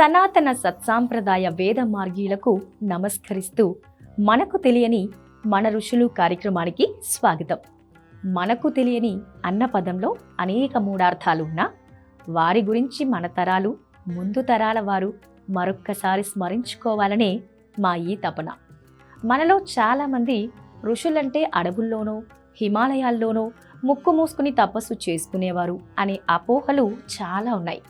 సనాతన సత్సాంప్రదాయ వేద మార్గీలకు నమస్కరిస్తూ మనకు తెలియని మన ఋషులు కార్యక్రమానికి స్వాగతం. మనకు తెలియని అన్న పదంలో అనేక మూడార్థాలు ఉన్నా వారి గురించి మన తరాలు ముందు తరాల వారు మరొక్కసారి స్మరించుకోవాలనే మా ఈ తపన. మనలో చాలామంది ఋషులంటే అడవుల్లోనో హిమాలయాల్లోనో ముక్కు మూసుకుని తపస్సు చేసుకునేవారు అనే అపోహలు చాలా ఉన్నాయి.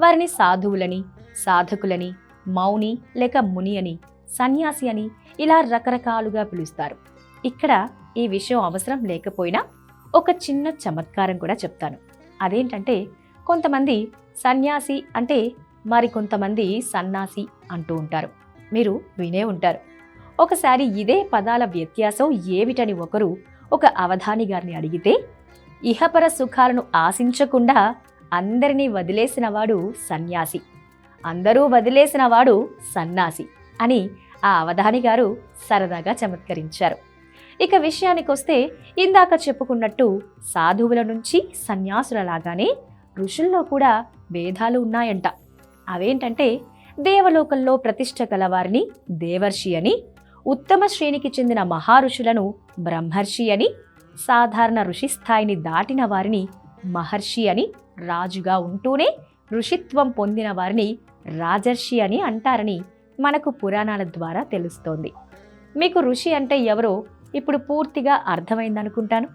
వారిని సాధువులని సాధకులని మౌని లేక ముని అని సన్యాసి అని ఇలా రకరకాలుగా పిలుస్తారు. ఇక్కడ ఈ విషయం అవసరం లేకపోయినా ఒక చిన్న చమత్కారం కూడా చెప్తాను. అదేంటంటే కొంతమంది సన్యాసి అంటే మరి కొంతమంది సన్నాసి అంటూ ఉంటారు. మీరు వినే ఉంటారు. ఒకసారి ఇదే పదాల వ్యత్యాసం ఏమిటని ఒకరు ఒక అవధాని గారిని అడిగితే ఇహపర సుఖాలను ఆశించకుండా అందరినీ వదిలేసినవాడు సన్యాసి. అందరూ వదిలేసినవాడు సన్నాసి అని ఆ అవధాని గారు సరదాగా చమత్కరించారు. ఇక విషయానికొస్తే ఇందాక చెప్పుకున్నట్టు సాధువుల నుంచి సన్యాసులలాగానే ఋషుల్లో కూడా భేదాలు ఉన్నాయంట. అవేంటంటే దేవలోకంలో ప్రతిష్ట కలవారిని దేవర్షి అని ఉత్తమ శ్రేణికి చెందిన మహారుషులను బ్రహ్మర్షి అని సాధారణ ఋషి స్థాయిని దాటిన వారిని మహర్షి అని రాజుగా ఉంటూనే ఋషిత్వం పొందిన వారిని రాజర్షి అని అంటారని మనకు పురాణాల ద్వారా తెలుస్తోంది. మీకు ఋషి అంటే ఎవరో ఇప్పుడు పూర్తిగా అర్థమైందనుకుంటాను.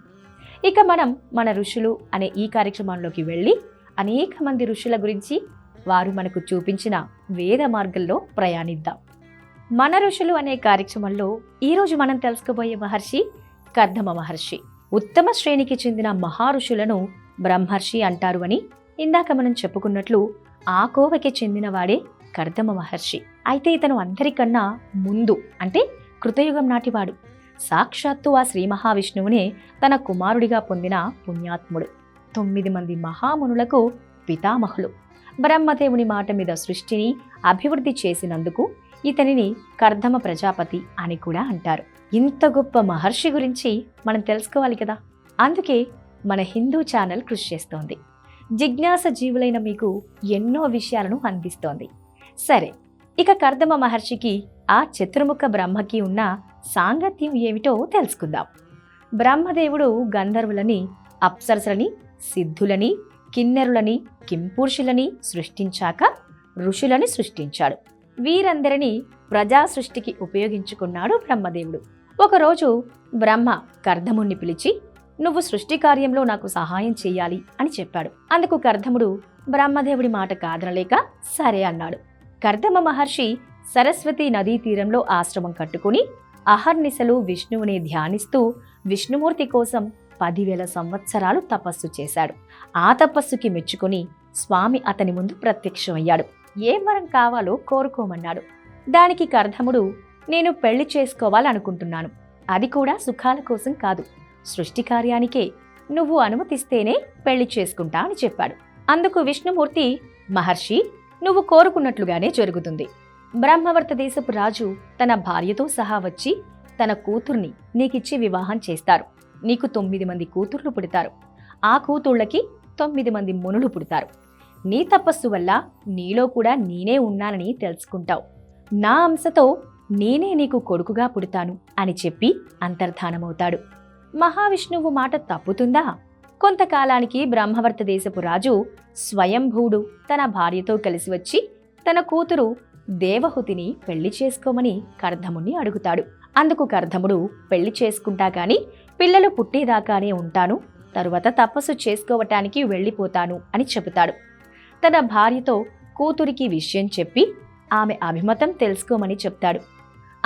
ఇక మనం మన ఋషులు అనే ఈ కార్యక్రమంలోకి వెళ్ళి అనేక మంది ఋషుల గురించి వారు మనకు చూపించిన వేద మార్గంలో ప్రయాణిద్దాం. మన ఋషులు అనే కార్యక్రమంలో ఈరోజు మనం తెలుసుకోబోయే మహర్షి కర్ధమ మహర్షి. ఉత్తమ శ్రేణికి చెందిన మహారుషులను బ్రహ్మర్షి అంటారు అని ఇందాక మనం చెప్పుకున్నట్లు ఆ కోవకి చెందినవాడే కర్దమ మహర్షి. అయితే ఇతను అందరికన్నా ముందు అంటే కృతయుగం నాటివాడు. సాక్షాత్తు ఆ శ్రీ మహావిష్ణువునే తన కుమారుడిగా పొందిన పుణ్యాత్ముడు. తొమ్మిది మంది మహామునులకు పితామహులు. బ్రహ్మదేవుని మాట మీద సృష్టిని అభివృద్ధి చేసినందుకు ఇతనిని కర్ధమ ప్రజాపతి అని కూడా అంటారు. ఇంత గొప్ప మహర్షి గురించి మనం తెలుసుకోవాలి కదా? అందుకే మన హిందూ ఛానల్ కృషి చేస్తోంది. జిజ్ఞాస జీవులైన మీకు ఎన్నో విషయాలను అందిస్తోంది సరే ఇక కర్దమ మహర్షికి ఆ చతుర్ముఖ బ్రహ్మకి ఉన్న సాంగత్యం ఏమిటో తెలుసుకుందాం. బ్రహ్మదేవుడు గంధర్వులని అప్సరసలని సిద్ధులని కిన్నెరులని కింపురుషులని సృష్టించాక ఋషులని సృష్టించాడు. వీరందరినీ ప్రజా సృష్టికి ఉపయోగించుకున్నాడు బ్రహ్మదేవుడు. ఒకరోజు బ్రహ్మ కర్దముణ్ణి పిలిచి నువ్వు సృష్టి కార్యంలో నాకు సహాయం చేయాలి అని చెప్పాడు. అందుకు కర్ధముడు బ్రహ్మదేవుడి మాట కాదనలేక సరే అన్నాడు. కర్ధమ మహర్షి సరస్వతి నదీ తీరంలో ఆశ్రమం కట్టుకుని అహర్నిశలు విష్ణువుని ధ్యానిస్తూ విష్ణుమూర్తి కోసం పదివేల సంవత్సరాలు తపస్సు చేశాడు. ఆ తపస్సుకి మెచ్చుకుని స్వామి అతని ముందు ప్రత్యక్షమయ్యాడు. ఏం వరం కావాలో కోరుకోమన్నాడు. దానికి కర్ధముడు నేను పెళ్ళి చేసుకోవాలనుకుంటున్నాను. అది కూడా సుఖాల కోసం కాదు. సృష్టి కార్యానికే నువ్వు అనుమతిస్తేనే పెళ్ళి చేసుకుంటా అని చెప్పాడు. అందుకు విష్ణుమూర్తి మహర్షి నువ్వు కోరుకున్నట్లుగానే జరుగుతుంది. బ్రహ్మవర్త దేశపు రాజు తన భార్యతో సహా వచ్చి తన కూతుర్ని నీకిచ్చి వివాహం చేస్తారు. నీకు తొమ్మిది మంది కూతుర్లు పుడతారు. ఆ కూతుళ్ళకి తొమ్మిది మంది మునులు పుడతారు. నీ తపస్సు వల్ల నీలో కూడా నేనే ఉన్నానని తెలుసుకుంటావు. నా అంశతో నేనే నీకు కొడుకుగా పుడతాను అని చెప్పి అంతర్ధానమవుతాడు. మహావిష్ణువు మాట తప్పుతుందా? కొంతకాలానికి బ్రహ్మవర్త దేశపు రాజు స్వయంభూడు తన భార్యతో కలిసి వచ్చి తన కూతురు దేవహుతిని పెళ్ళి చేసుకోమని కర్ధముని అడుగుతాడు. అందుకు కర్ధముడు పెళ్ళి చేసుకుంటా గాని పిల్లలు పుట్టేదాకానే ఉంటాను తరువాత తపస్సు చేసుకోవటానికి వెళ్ళిపోతాను అని చెబుతాడు. తన భార్యతో కూతురికి విషయం చెప్పి ఆమె అభిమతం తెలుసుకోమని చెప్తాడు.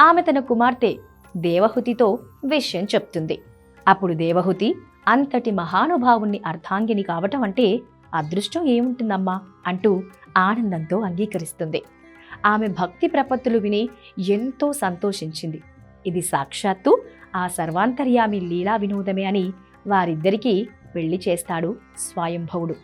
ఆమె తన కుమార్తె దేవహుతితో విషయం చెప్తుంది. అప్పుడు దేవహుతి అంతటి మహానుభావుణ్ణి అర్ధాంగిని కావటం అంటే అదృష్టం ఏముంటుందమ్మా? అంటూ ఆనందంతో అంగీకరిస్తుంది. ఆమె భక్తి ప్రపత్తులు విని ఎంతో సంతోషించింది. ఇది సాక్షాత్తు ఆ సర్వాంతర్యామి లీలా వినోదమే అని వారిద్దరికీ పెళ్ళి చేస్తాడు స్వయంభవుడు.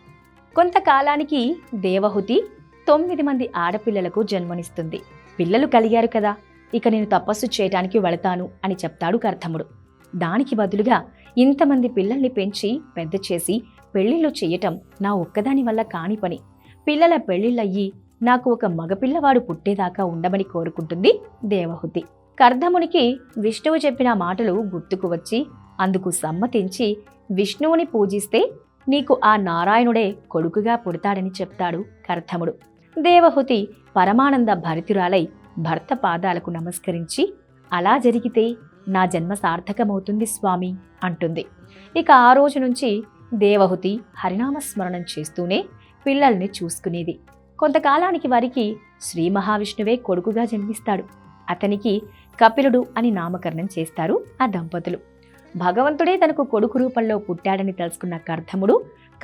కొంతకాలానికి దేవహుతి తొమ్మిది మంది ఆడపిల్లలకు జన్మనిస్తుంది. పిల్లలు కలిగారు కదా ఇక నేను తపస్సు చేయటానికి వెళతాను అని చెప్తాడు కర్ధముడు. దానికి బదులుగా ఇంతమంది పిల్లల్ని పెంచి పెద్ద చేసి పెళ్ళిళ్ళు చేయటం నా ఒక్కదాని వల్ల కాని పని. పిల్లల పెళ్ళిళ్ళయ్యి నాకు ఒక మగపిల్లవాడు పుట్టేదాకా ఉండమని కోరుకుంటుంది దేవహుతి. కర్ధమునికి విష్ణువు చెప్పిన మాటలు గుర్తుకు వచ్చి అందుకు సమ్మతించి విష్ణువుని పూజిస్తే నీకు ఆ నారాయణుడే కొడుకుగా పుడతాడని చెప్తాడు కర్ధముడు దేవహుతి పరమానంద భరితురాలై భర్త పాదాలకు నమస్కరించి అలా జరిగితే నా జన్మ సార్థకమవుతుంది స్వామి అంటుంది. ఇక ఆ రోజు నుంచి దేవహుతి హరినామస్మరణం చేస్తూనే పిల్లల్ని చూసుకునేది. కొంతకాలానికి వారికి శ్రీ మహావిష్ణువే కొడుకుగా జన్మిస్తాడు. అతనికి కపిలుడు అని నామకరణం చేస్తారు ఆ దంపతులు. భగవంతుడే తనకు కొడుకు రూపంలో పుట్టాడని తెలుసుకున్న కర్ధముడు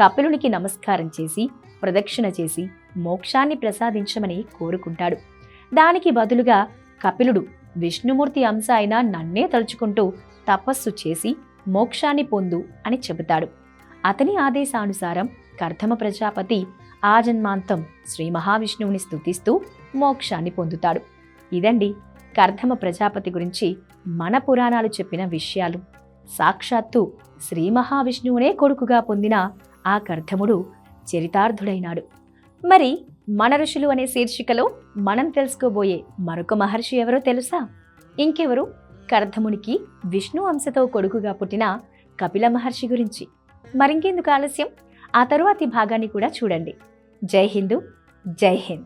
కపిలునికి నమస్కారం చేసి ప్రదక్షిణ చేసి మోక్షాన్ని ప్రసాదించమని కోరుకుంటాడు. దానికి బదులుగా కపిలుడు విష్ణుమూర్తి అంశ అయిన నన్నే తలుచుకుంటూ తపస్సు చేసి మోక్షాన్ని పొందు అని చెబుతాడు. అతని ఆదేశానుసారం కర్ధమ ప్రజాపతి ఆ జన్మాంతం శ్రీ మహావిష్ణువుని స్తుతిస్తూ మోక్షాన్ని పొందుతాడు. ఇదండి కర్ధమ ప్రజాపతి గురించి మన పురాణాలు చెప్పిన విషయాలు. సాక్షాత్తు శ్రీ మహావిష్ణువునే కొడుకుగా పొందిన ఆ కర్ధముడు చరితార్థుడైనాడు. మరి మన ఋషులు అనే శీర్షికలో మనం తెలుసుకోబోయే మరొక మహర్షి ఎవరో తెలుసా? ఇంకెవరు? కర్ధమునికి విష్ణు అంశతో కొడుకుగా పుట్టిన కపిల మహర్షి గురించి. మరింకెందుకు ఆలస్యం? ఆ తరువాతి భాగాన్ని కూడా చూడండి. జై హిందూ జై హింద్.